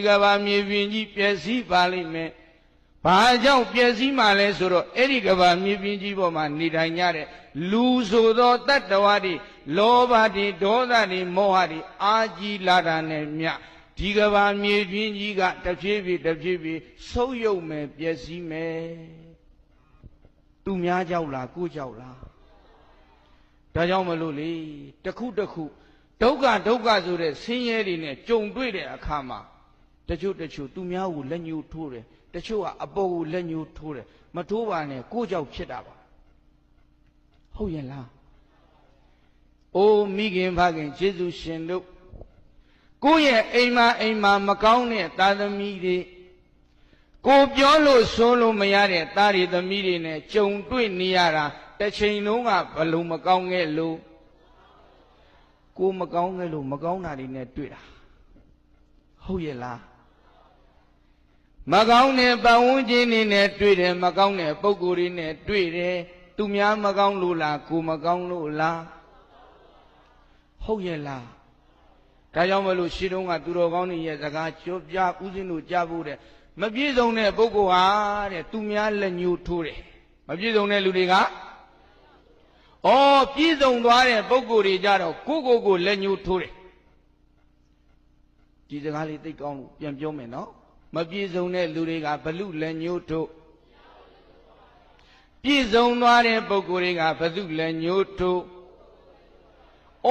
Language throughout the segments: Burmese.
ဒီကဘာမြေပြင်ကြီးပျက်စီးပါလိမ့်မယ်ဘာကြောင့်ပျက်စီးမှလဲဆိုတော့အဲ့ဒီကဘာမြေပြင်ကြီးပေါ်မှာနေထိုင်ကြတဲ့လူဆိုသောတတ္တဝါတွေလောဘတွေဒေါသတွေမောဟတွေအာကြီးလာတာနဲ့မြဒီကဘာမြေပြင်ကြီးကတဖြည်းဖြည်းတဖြည်းဖြည်းဆုပ်ယုပ်မယ်ပျက်စီးမယ်သူများကြောက်လားကိုကြောက်လားဒါကြောင့်မလို့လေတစ်ခုတစ်ခုဒုက္ခဒုက္ခဆိုတဲ့ဆင်းရဲတွေနဲ့ကြုံတွေ့တဲ့အခါမှာ တချို့တချို့သူများကိုလက်ညှိုးထိုးတယ်တချို့ကအပေါ်ကိုလက်ညှိုးထိုးတယ်မထိုးပါနဲ့ကိုကြောက်ဖြစ်တာပါဟုတ်ရဲ့လားအိုးမိခင်ဖခင်ယေရှုရှင်တို့ကိုယ့်ရဲ့အိမ်မှာအိမ်မှာမကောင်းတဲ့သာသမီတွေကိုပြောလို့ဆိုလို့မရတဲ့သားတွေသမီးတွေနဲ့ကြုံတွေ့နေရတာတစ်ချိန်လုံးကဘလို့မကောင်းခဲ့လို့ကိုမကောင်းခဲ့လို့မကောင်းတာတွေနဲ့တွေ့တာဟုတ်ရဲ့လား မကောင်းတဲ့ပတ်ဝန်းကျင်တွေနဲ့တွေ့တယ်မကောင်းတဲ့ပုံကိုယ်တွေနဲ့တွေ့တယ်သူများမကောင်းလို့လားကိုမကောင်းလို့လားဟုတ်ရဲ့လားဒါကြောင့်မလို့ရှင်းတော့ကသူတော်ကောင်းတွေရဲ့စကားကြောပြဥစဉ်တို့ကြားဖို့တဲ့မပြည့်စုံတဲ့ပုဂ္ဂိုလ်ဟာတဲ့သူများလက်ညှိုးထိုးတယ်မပြည့်စုံတဲ့လူတွေကဩပြည့်စုံသွားတဲ့ပုဂ္ဂိုလ်တွေကြတော့ကိုကိုကိုလက်ညှိုးထိုးတယ်ဒီစကားလေးသိကောင်းလို့ပြန်ပြောမယ်နော် မပြည့်စုံတဲ့လူတွေကဘလူလက်ညှိုးထိုးပြည့်စုံသွားတဲ့ပုဂ္ဂိုလ်တွေကဘသူလက်ညှိုးထိုးဩ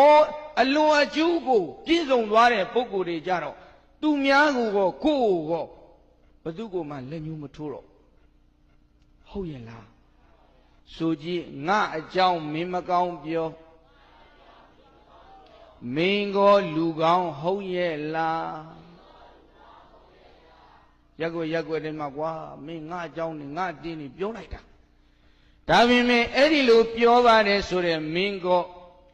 အလွန်အကျူးကိုပြည့်စုံသွားတဲ့ပုဂ္ဂိုလ်တွေကြတော့သူများကိုကောကိုယ့်ကိုကောဘသူကိုမှလက်ညှိုးမထိုးတော့ဟုတ်ရဲ့လားဆိုကြည့်ငါအကြောင်းမင်းမကောင်းပြောမင်းကောလူကောင်းဟုတ်ရဲ့လား ရက်ွက်ရက်ွက်တည်းမှာကွာမင်းငါအကြောင်းနဲ့ငါတင်းနေပြောလိုက်တာဒါပေမဲ့အဲ့ဒီလိုပြောပါတယ်ဆိုတဲ့မင်းကော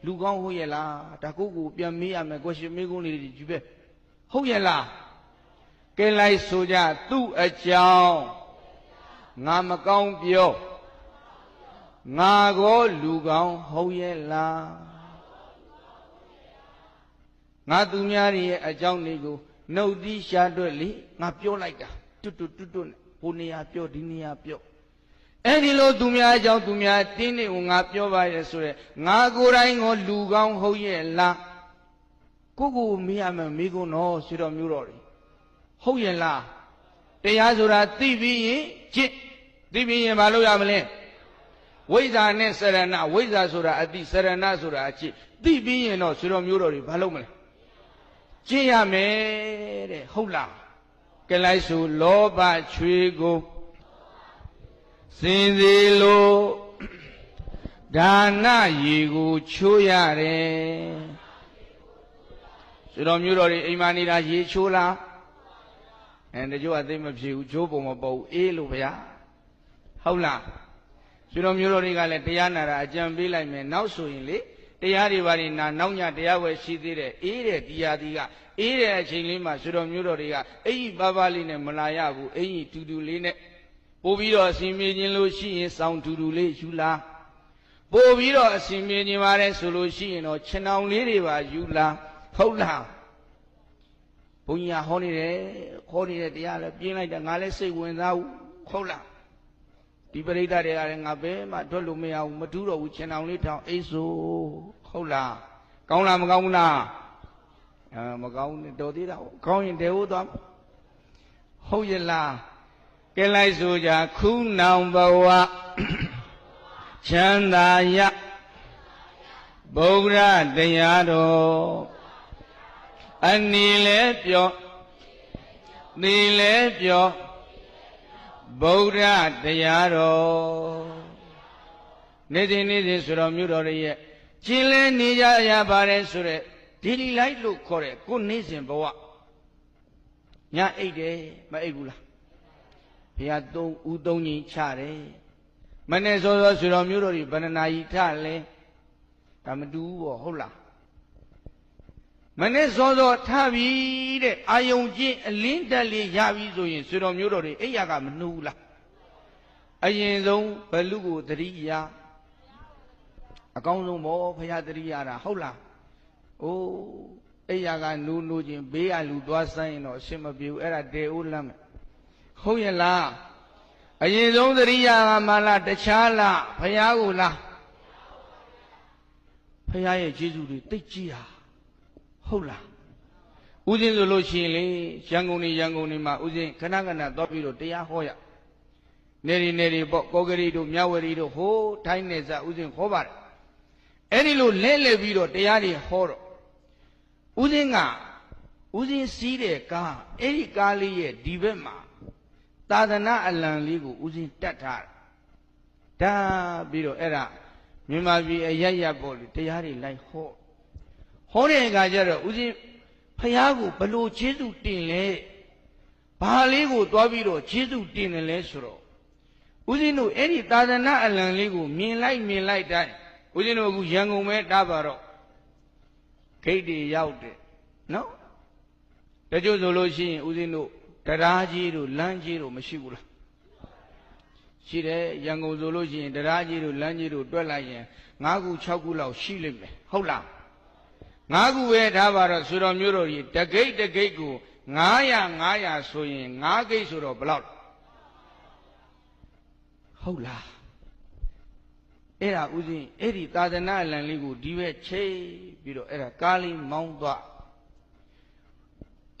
လူကောင်းဟုတ်ရဲ့လားဒါကိုကိုပြန်မေးရမယ် question မေးခွန်းလေးတွေယူပဲဟုတ်ရဲ့လားကဲလိုက်ဆိုကြသူ့အကြောင်းငါမကောင်းပြောငါကောလူကောင်းဟုတ်ရဲ့လားငါသူများရဲ့အကြောင်းတွေကို နှုတ်သီးရှားတွက်လေငါပြောလိုက်တာတွတ်တွတ်တွတ်တွတ်ဟိုနေရာပြောဒီနေရာပြောအဲ့ဒီလိုသူများအကြောင်းသူများတင်းနေကိုငါပြောပါရဲ့ဆိုရဲငါကိုယ်တိုင်ကိုလူကောင်းဟုတ်ရဲ့လားကိုကိုမေးရမယ်မိကုန်းတော့ဆွေတော်မျိုးတော်တွေဟုတ်ရဲ့လားတရားဆိုတာသိပြီးရင်จิตသိပြီးရင်မလုပ်ရမလဲဝိဇ္ဇာနဲ့စရဏဝိဇ္ဇာဆိုတာအတိစရဏဆိုတာအจิตသိပြီးရင်တော့ဆွေတော်မျိုးတော်တွေဘာလုပ်မလဲ ကျင့်ရမယ်တဲ့ဟုတ်လားကဲလိုက်ဆိုလောဘချွေကိုစင်စီလိုဒါနရေကိုချိုးရတယ်ဆိုတော့မျိုးတော်တွေအိမ်မနေတာရေချိုးလားအဲတချို့အသိမဖြစ်ဘူးချိုးပုံမပေါ်ဘူးအေးလို့ဗျာဟုတ်လားဆိုတော့မျိုးတော်တွေကလည်းတရားနာတာအကြံပေးလိုက်မယ်နောက်ဆိုရင်လေ တရားတွေဘာတွေနာနောက်ညတရားဝယ်ရှိသေးတယ်အေးတဲ့တရားဒီကအေးတဲ့အချိန်လေးမှာဆိုတော်မျိုးတော်တွေကအိမ်ကြီးပါပါလေးနဲ့မလာရဘူးအိမ်ကြီးတူတူလေးနဲ့ပို့ပြီးတော့အစဉ်ပြေခြင်းလို့ရှိရင်စောင်းတူတူလေးယူလာပို့ပြီးတော့အစဉ်ပြေခြင်းပါတယ်ဆိုလို့ရှိရင်တော့ခြံအောင်လေးတွေပါယူလာဟုတ်လားဘုန်းကြီးကဟောနေတယ်ဟောနေတဲ့တရားလည်းပြင်းလိုက်တာငါလည်းစိတ်ဝင်စားဘူးဟုတ်လား ဒီပရိသတ်တွေကလည်းငါဘဲမှတွက်လို့မရဘူးမတူးတော့ဘူးခြံအောင်လေးထောင်အိတ်ဆိုဟုတ်လားကောင်းလားမကောင်းဘူးလားအဲမကောင်းနဲ့တော်သေးတာကောင်းရင်တဲဟုတ်သွားဟုတ်ရဲ့လားကဲလိုက်ဆိုကြခုနောင်ဘဝချမ်းသာရဗုဒ္ဓတရားတော်အနီလဲပြောနေလဲပြော ဗုဒ္ဓတရားတော်နေ့စဉ်နေ့စဉ်ဆိုတော်မြို့တော်ရဲ့ကျင်းလဲနေကြရပါတယ်ဆိုတဲ့ဒီလီလိုက်လို့ခေါ်တဲ့ကိုနေ့စဉ်ဘဝညအိတ်တယ်မအိတ်ဘူးလားဘုရားသုံးဦးသုံးကြီးချတယ်မနေ့စောစောဆိုတော်မျိုးတော်ကြီးဗန္ဒနာကြီးထလဲဒါမတူဘူးပေါ့ဟုတ်လား မနေ့စောစောထပြီတဲ့အာယုံချင်းအလင်းတက်လေးရပြီဆိုရင်ဆိုတော်မျိုးတော်တွေအိယာကမနှူးဘူးလားအရင်ဆုံးဘလူကိုတတိယအကောင်းဆုံးပေါ့ဘုရားတတိယတာဟုတ်လားအိုးအိယာကနူးနူးချင်းဘေးကလူသွားဆိုင်ရင်တော့အရှင်းမပြေဘူးအဲ့ဒါတေဦးလမ်းမယ်ဟုတ်ရဲ့လားအရင်ဆုံးသတိရကမှလားတခြားလားဖယားကိုလားဖယားရဲ့ကျေးဇူးတွေသိကြည့်တာ ဟုတ်လားဦးဇင်းဆိုလို့ရှိရင်လေရန်ကုန်နေရန်ကုန်နေမှာဦးဇင်းခဏခဏသွားပြီးတော့တရားဟောရနေရီနေရီပေါ့ကောကရီတို့မြဝရီတို့ဟိုးထိုင်းနေစားဦးဇင်းဟောပါတယ်အဲ့ဒီလိုလဲလှယ်ပြီးတော့တရားတွေဟောတော့ဦးဇင်းကဦးဇင်းစီးတဲ့ကားအဲ့ဒီကားလေးရဲ့ဒီဘက်မှာသာသနာအလံလေးကိုဦးဇင်းတတ်ထားတာဒါပြီးတော့အဲ့ဒါမြန်မာပြည်အရရပေါ့လေတရားတွေလိုက်ဟော ဟောတဲ့အခါကျတော့ဦးဇင်းဖះကိုဘလို့ကျေးဇူးတင်လဲဘာလေးကိုသွားပြီးတော့ကျေးဇူးတင်တယ်လဲဆိုတော့ဦးဇင်းတို့အဲ့ဒီသာသနာအလံလေးကိုမြင်လိုက်မြင်လိုက်တိုင်းဦးဇင်းတို့အခုရန်ကုန်ပဲတားပါတော့ဂိတ်တွေရောက်တယ်နော်တချို့ဆိုလို့ရှိရင်ဦးဇင်းတို့တရားကြီးတို့လမ်းကြီးတို့မရှိဘူးလားရှိတယ်ရန်ကုန်ဆိုလို့ရှိရင်တရားကြီးတို့လမ်းကြီးတို့တွက်လိုက်ရင်၅ခု၆ခုလောက်ရှိလိမ့်မယ်ဟုတ်လား ၅ခုပဲထားပါတော့ဆိုတော်မျိုးတို့ကြီးတကိတ်တကိတ်ကို900 900ဆိုရင်9ကိတ်ဆိုတော့ဘယ်လောက်ဟုတ်လားအဲ့ဒါဥစဉ်အဲ့ဒီသာသနာအလံလေးကိုဒီဘက်ချိတ်ပြီးတော့အဲ့ဒါကားလေးမောင်းသွား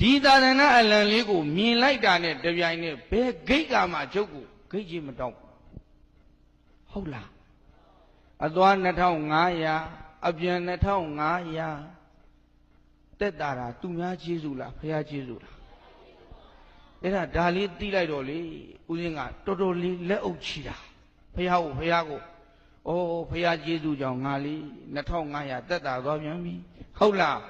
ဒီသာသနာအလံလေးကိုမြင်လိုက်တာနဲ့တပြိုင်နက်ဘယ်ဂိတ်ကမှကျုပ်ကိုဂိတ်ကြီးမတောင်းဟုတ်လားအသွား2500အပြန်2500 တက်တာတာသူများကျေးဇူးလားဖះကျေးဇူးလားအဲ့ဒါဒါလေးသိလိုက်တော့လေဦးဇင်းကတော်တော်လေးလက်အုပ်ချီတာဖះကိုဖះကိုဩဖះကျေးဇူးကြောင့်ငါလေး2500တက်တာသွားပြန်ပြီဟုတ်လား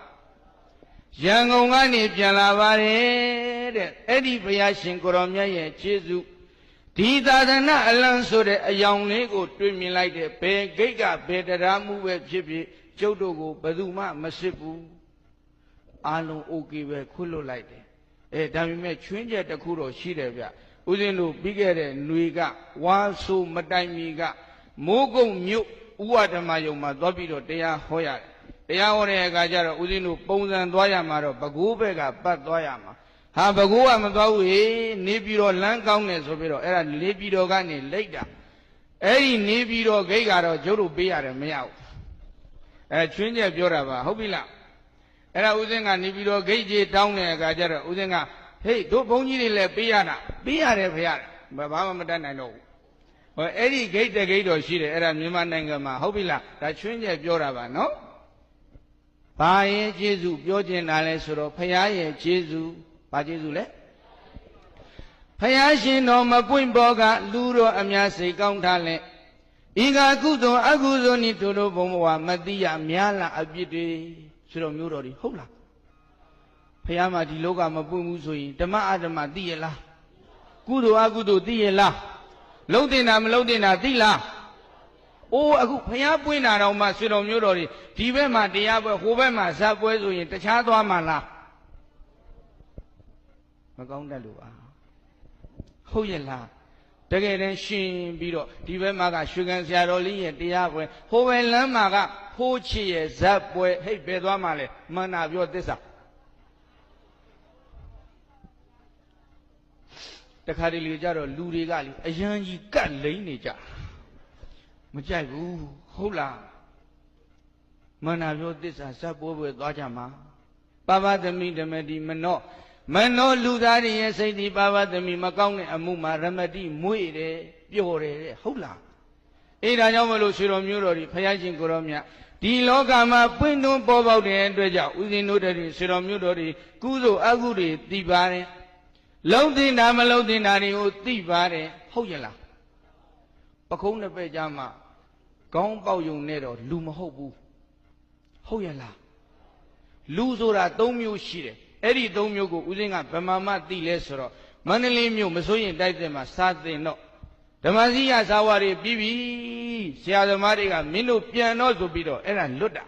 ရန်ကုန်ကနေပြန်လာပါတယ်တဲ့အဲ့ဒီဘုရားရှင်ကိုရောမြတ်ရဲ့ကျေးဇူးဒီသာသနာအလံဆိုတဲ့အယောင်လေးကိုတွေ့မြင်လိုက်တဲ့ဘယ်ဂိတ်ကဘယ်တရားမှုပဲဖြစ်ဖြစ်ကျုပ်တို့ကိုဘယ်သူမှမစစ်ဘူး အားလုံး okay ပဲခွင့်လွတ်လိုက်တယ်အဲဒါပေမဲ့ချွင်းချက်တစ်ခုတော့ရှိတယ်ဗျဦးဇင်းတို့ပြီးခဲ့တဲ့ຫນွေကဝါဆူမတိုင်မီကမိုးကုတ်မြို့ဥဝဓမ္မယုံမှာသွားပြီးတော့တရားဟောရတယ်တရားဟောတဲ့အခါကျတော့ဦးဇင်းတို့ပုံစံသွားရမှာတော့ဘကိုးဘက်ကပတ်သွားရမှာဟာဘကိုးကမသွားဘူးဟေးနေပြီးတော့လမ်းကောင်းတယ်ဆိုပြီးတော့အဲ့ဒါနေပြီးတော့ကနေလိုက်တာအဲ့ဒီနေပြီးတော့ဂိတ်ကတော့ကျုပ်တို့ပေးရတယ်မရဘူးအဲချွင်းချက်ပြောတာပါဟုတ်ပြီလား အဲ့ဒါဦးဇင်းကနေပြီးတော့ဂိတ်ကြီးတောင်းတဲ့အခါကျတော့ဦးဇင်းကဟေးတို့ဘုန်းကြီးတွေလည်းပေးရတာပေးရတယ်ဖေရတယ်ဘာမှမတတ်နိုင်တော့ဘူးဟောအဲ့ဒီဂိတ်တဲ့ဂိတ်တော်ရှိတယ်အဲ့ဒါမြန်မာနိုင်ငံမှာဟုတ်ပြီလားဒါချွင်းချက်ပြောတာပါနော်ဘာရဲ့ကျေးဇူးပြောကျင်တာလဲဆိုတော့ဖရာရဲ့ကျေးဇူးဘာကျေးဇူးလဲဖရာရှင်တော်မပွင့်ဘောကလူတော်အများစိတ်ကောင်းထားလဲဤကကုသိုလ်အကုသိုလ်နိတို့တို့ဘုံဘဝမတိယများလားအပြစ်တွေ ဆိုတော့မျိုးတော်တွေဟုတ်လားဖရာမှာဒီလောကမပွင့်ဘူးဆိုရင်ဓမ္မအဓမ္မသိရလားကုသိုလ်အကုသိုလ်သိရလားလုံးတင်တာမလုံးတင်တာသိလားအိုးအခုဖျားပွင့်တာတော့မှဆွေတော်မျိုးတော်တွေဒီဘက်မှာတရားပွဲဟိုဘက်မှာဇက်ပွဲဆိုရင်တခြားသွားမှလားမကောင်းတတ်လို့ပါဟုတ်ရဲ့လားတကယ်တမ်းရှင်ပြီးတော့ဒီဘက်မှာကရွှေကန်ဆရာတော်လေးရဲ့တရားပွဲဟိုဘက်လမ်းမှာက ဖိုးချစ်ရဲ့ဇက်ပွဲဟိတ်ဘယ်သွားမှလဲမှန်တာပြောသစ္စာတခါတလေကြတော့လူတွေကလေအရန်ကြီးကတ်လိမ့်နေကြမကြိုက်ဘူးဟုတ်လားမန္နာပြောသစ္စာစပ်ပွဲပွဲသွားကြမှာပါပသမီဓမ္မတိမနောမနောလူသားတွေရဲ့စိတ်ဒီပါပသမီမကောင်းတဲ့အမှုမှာရမတိမွေ့တယ်ပျော်တယ်တဲ့ဟုတ်လားအေးဒါကြောင့်မလို့ဆွေတော်မျိုးတော်ဒီဖယားရှင်ကိုရောမြတ် ဒီလောကမှာပွင့်တွန်းပေါ်ပေါက်တဲ့အတွက်ကြောင့်ဥစဉ်တို့တည်းဆွေတော်မျိုးတော်ဒီကုသိုလ်အကုတွေသိပါတယ်လုံးတင်တာမလုံးတင်တာတွေကိုသိပါတယ်ဟုတ်ရဲ့လားပခုံးတစ်ပည့်ကြမှာခေါင်းပေါက်ယုံနဲ့တော့လူမဟုတ်ဘူးဟုတ်ရဲ့လားလူဆိုတာ၃မျိုးရှိတယ်အဲ့ဒီ၃မျိုးကိုဦးစင်းကဗမာမသိလဲဆိုတော့မန္တလေးမြို့မစိုးရင်တိုက်တဲ့မှာစာသင်တော့ဓမ္မစည်းရစာဝါတွေပြီးပြီ ဆရာသမားတွေကမင်းတို့ပြန်တော့ဆိုပြီးတော့အဲ့ဒါလွတ်တာ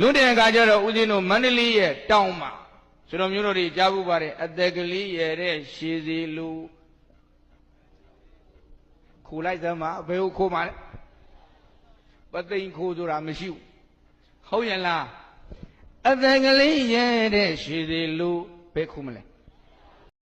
လွတ်တဲ့အခါကျတော့ဦးစင်းတို့မန္တလေးရဲ့တောင်မှာဆိုတော့မျိုးတို့တွေကြားဖို့ပါတယ်အသက်ကလေးရဲ့တဲ့ရှည်စီလူခိုလိုက်သမားဘယ်ကိုခိုးမှာလဲပသိမ်ခိုးဆိုတာမရှိဘူးဟုတ်ရဲ့လားအသက်ကလေးရဲတဲ့ရှိသေးလို့ဘယ်ခုမလဲ